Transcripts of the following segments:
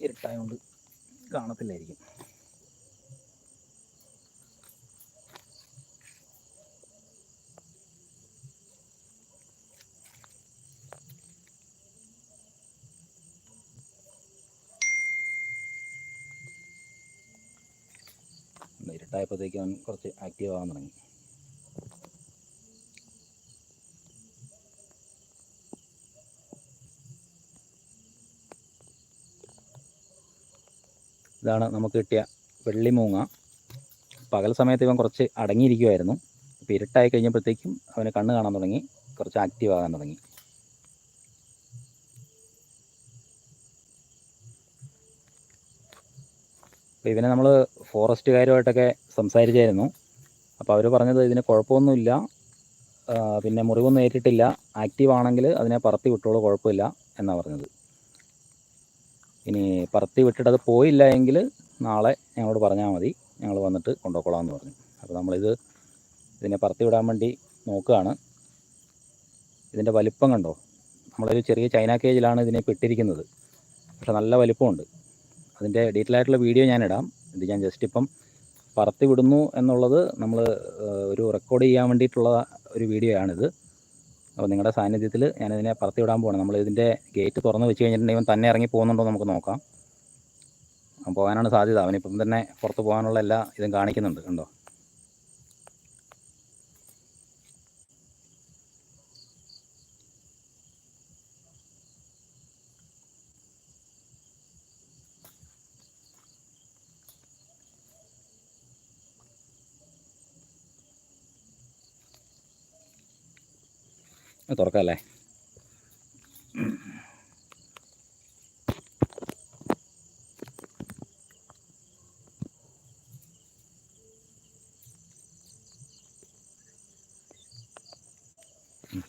ഇരുട്ടായതുകൊണ്ട് കാണത്തില്ലായിരിക്കും. ഇരട്ടായപ്പോഴത്തേക്ക് അവൻ കുറച്ച് ആക്റ്റീവ് ആവാൻ തുടങ്ങി. ഇതാണ് നമുക്ക് കിട്ടിയ വെള്ളിമൂങ്ങ പകൽ സമയത്ത് ഇവൻ കുറച്ച് അടങ്ങിയിരിക്കുമായിരുന്നു അപ്പോൾ ഇരുട്ടായി കഴിഞ്ഞപ്പോഴത്തേക്കും അവന് കണ്ണ് കാണാൻ തുടങ്ങി. കുറച്ച് ആക്റ്റീവ് ആകാൻ തുടങ്ങി. അപ്പോൾ ഇവനെ നമ്മൾ ഫോറസ്റ്റുകാരുമായിട്ടൊക്കെ സംസാരിച്ചായിരുന്നു. അപ്പോൾ അവർ പറഞ്ഞത് ഇതിന് കുഴപ്പമൊന്നുമില്ല. പിന്നെ മുറിവൊന്നും ഏറ്റിട്ടില്ല. ആക്റ്റീവ് ആണെങ്കിൽ അതിനെ പറത്തി വിട്ടോളൂ കുഴപ്പമില്ല എന്നാണ് പറഞ്ഞത്. ഇനി പറത്തി വിട്ടിട്ട് അത് പോയില്ല എങ്കിൽ നാളെ ഞങ്ങളോട് പറഞ്ഞാൽ മതി. ഞങ്ങൾ വന്നിട്ട് കൊണ്ടുപോയിക്കോളാം എന്ന് പറഞ്ഞു. അപ്പോൾ നമ്മളിത് ഇതിനെ പറത്തി വിടാൻ വേണ്ടി നോക്കുകയാണ്. ഇതിന്റെ വലിപ്പം കണ്ടോ? നമ്മളൊരു ചെറിയ ചൈന കേജിലാണ് ഇതിനെ പെട്ടിരിക്കുന്നത് പക്ഷെ നല്ല വലിപ്പമുണ്ട്. അതിന്റെ ഡീറ്റെയിൽ ആയിട്ടുള്ള വീഡിയോ ഞാൻ ഇടാം ഇത് ഞാൻ ജസ്റ്റ് ഇപ്പം പറത്തി വിടുന്നു എന്നുള്ളത് നമ്മൾ ഒരു റെക്കോർഡ് ചെയ്യാൻ വേണ്ടിയിട്ടുള്ള ഒരു വീഡിയോ ആണിത്. അപ്പോൾ നിങ്ങളുടെ സാന്നിധ്യത്തിൽ ഞാനിതിനെ പറത്തി വിടാൻ പോകണം നമ്മൾ ഇതിന്റെ ഗേറ്റ് തുറന്ന് വെച്ച് കഴിഞ്ഞിട്ടുണ്ടെങ്കിൽ തന്നെ ഇറങ്ങി പോകുന്നുണ്ടോ നമുക്ക് നോക്കാം. പോകാനാണ് സാധ്യത. അവനിപ്പം തന്നെ പുറത്ത് പോകാനുള്ള എല്ലാ ഇതും കാണിക്കുന്നുണ്ട്. കണ്ടോ? ഇത് തുറക്കാം അല്ലേ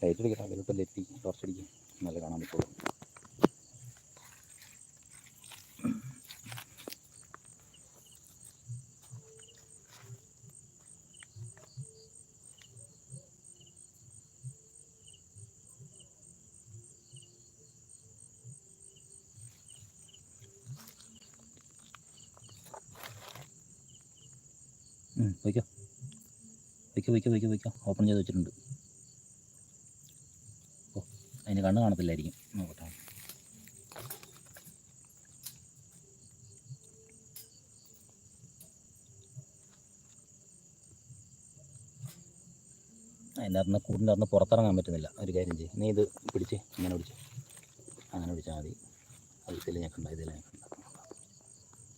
ലൈറ്റ് അടിക്കട്ടെ വെളുപ്പം ലെറ്റി ടോർച്ച് അടിക്കും നല്ല കാണാൻ പറ്റുള്ളൂ. വയ്ക്കോ വയ്ക്കോ വയ്ക്കോ വയ്ക്കോ വയ്ക്കോ ഓപ്പൺ ചെയ്ത് വെച്ചിട്ടുണ്ട്. ഓ അതിന് കണ്ണ് കാണത്തില്ലായിരിക്കും. നോക്കട്ടെ. അതിന്റെ അകത്ത് കൂടിന്റെ അകത്ത് പുറത്തിറങ്ങാൻ പറ്റുന്നില്ല. ഒരു കാര്യം ചെയ്യും. നീ ഇത് പിടിച്ച് ഇങ്ങനെ പിടിച്ച്. അങ്ങനെ പിടിച്ചാൽ മതി. അത് ഇതിൽ കണ്ടാൽ ഇതിൽ ഞാൻ ഞെക്കണ്ട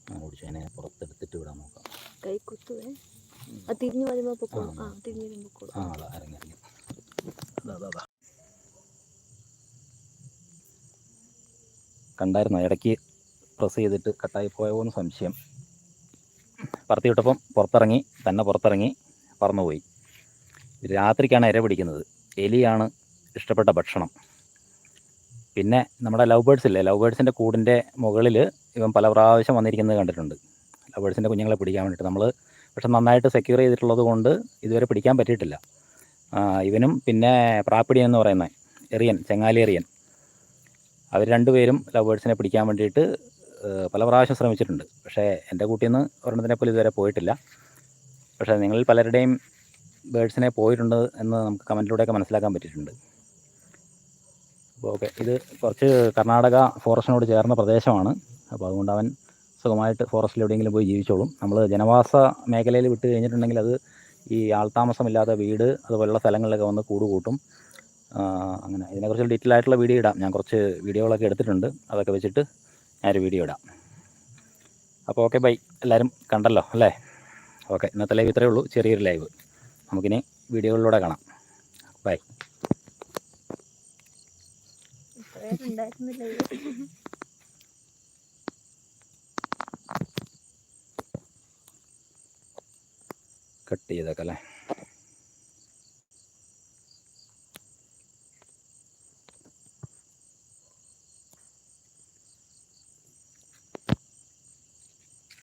അങ്ങനെ പിടിച്ച് അതിനെ പുറത്തെടുത്തിട്ട് വിടാൻ നോക്കാം. കൈ കുത്തുവേ അത് തിരിഞ്ഞു വരുമ്പോ പൊക്കോളും ആ തിരിഞ്ഞു വരുമ്പോ പൊക്കോളും ആ അതാ ഇറങ്ങി ഇറങ്ങി. അതാ അതാ അതാ ഇടയ്ക്ക് പ്രസ് ചെയ്തിട്ട് കട്ടായി പോയോന്ന് സംശയം. പറത്തി വിട്ടപ്പം പുറത്തിറങ്ങി തന്നെ പുറത്തിറങ്ങി പറന്നുപോയി. രാത്രിക്കാണ് ഇര പിടിക്കുന്നത്. എലിയാണ് ഇഷ്ടപ്പെട്ട ഭക്ഷണം. പിന്നെ നമ്മുടെ ലവ് ബേഡ്സ് ഇല്ലേ? ലവ് ബേഡ്സിന്റെ കൂടിന്റെ മുകളിൽ ഇവൻ പല പ്രാവശ്യം വന്നിരിക്കുന്നത് കണ്ടിട്ടുണ്ട്. ലവ് ബേഡ്സിന്റെ കുഞ്ഞുങ്ങളെ പിടിക്കാൻ വേണ്ടിയിട്ട്. നമ്മൾ പക്ഷെ നന്നായിട്ട് സെക്യൂർ ചെയ്തിട്ടുള്ളത് കൊണ്ട് ഇതുവരെ പിടിക്കാൻ പറ്റിയിട്ടില്ല. ഇവനും പിന്നെ പ്രാപ്പിടി എന്ന് പറയുന്ന എറിയൻ ചെങ്ങാലി എറിയൻ. അവർ രണ്ടുപേരും ലവ് ബേഡ്സിനെ പിടിക്കാൻ വേണ്ടിയിട്ട് പല പ്രാവശ്യം ശ്രമിച്ചിട്ടുണ്ട്. പക്ഷേ എന്റെ കൂട്ടിൽ നിന്ന് ഒരെണ്ണത്തിനെ പോലും ഇതുവരെ പോയിട്ടില്ല. പക്ഷേ നിങ്ങളിൽ പലരുടെയും ബേഡ്സിനെ പോയിട്ടുണ്ട് എന്ന് നമുക്ക് കമന്റിലൂടെയൊക്കെ മനസ്സിലാക്കാൻ പറ്റിയിട്ടുണ്ട്. അപ്പോൾ ഓക്കെ ഇത് കുറച്ച് കർണാടക ഫോറസ്റ്റിനോട് ചേർന്ന പ്രദേശമാണ്. അപ്പോൾ അതുകൊണ്ട് അവൻ സുഖമായിട്ട് ഫോറസ്റ്റിൽ എവിടെയെങ്കിലും പോയി ജീവിച്ചോളും. നമ്മൾ ജനവാസ മേഖലയിൽ വിട്ട് കഴിഞ്ഞിട്ടുണ്ടെങ്കിൽ അത് ഈ ആൾതാമസമില്ലാത്ത വീട് അതുപോലുള്ള സ്ഥലങ്ങളിലൊക്കെ വന്ന് കൂട് കൂട്ടും അങ്ങനെ. ഇതിനെക്കുറിച്ച് ഡീറ്റെയിൽ ആയിട്ടുള്ള വീഡിയോ ഇടാം. ഞാൻ കുറച്ച് വീഡിയോകളൊക്കെ എടുത്തിട്ടുണ്ട്. അതൊക്കെ വെച്ചിട്ട് ഞാനൊരു വീഡിയോ ഇടാം. അപ്പോൾ ഓക്കെ ബൈ എല്ലാവരും കണ്ടല്ലോ അല്ലേ? ഓക്കെ ഇന്നത്തെ ലൈവ് ഇത്രയേ ഉള്ളൂ. ചെറിയൊരു ലൈവ് നമുക്കിനി വീഡിയോകളിലൂടെ കാണാം. ബൈ ഉണ്ടായിരുന്നില്ല? കട്ട് ചെയ്തേക്കാം അല്ലേ?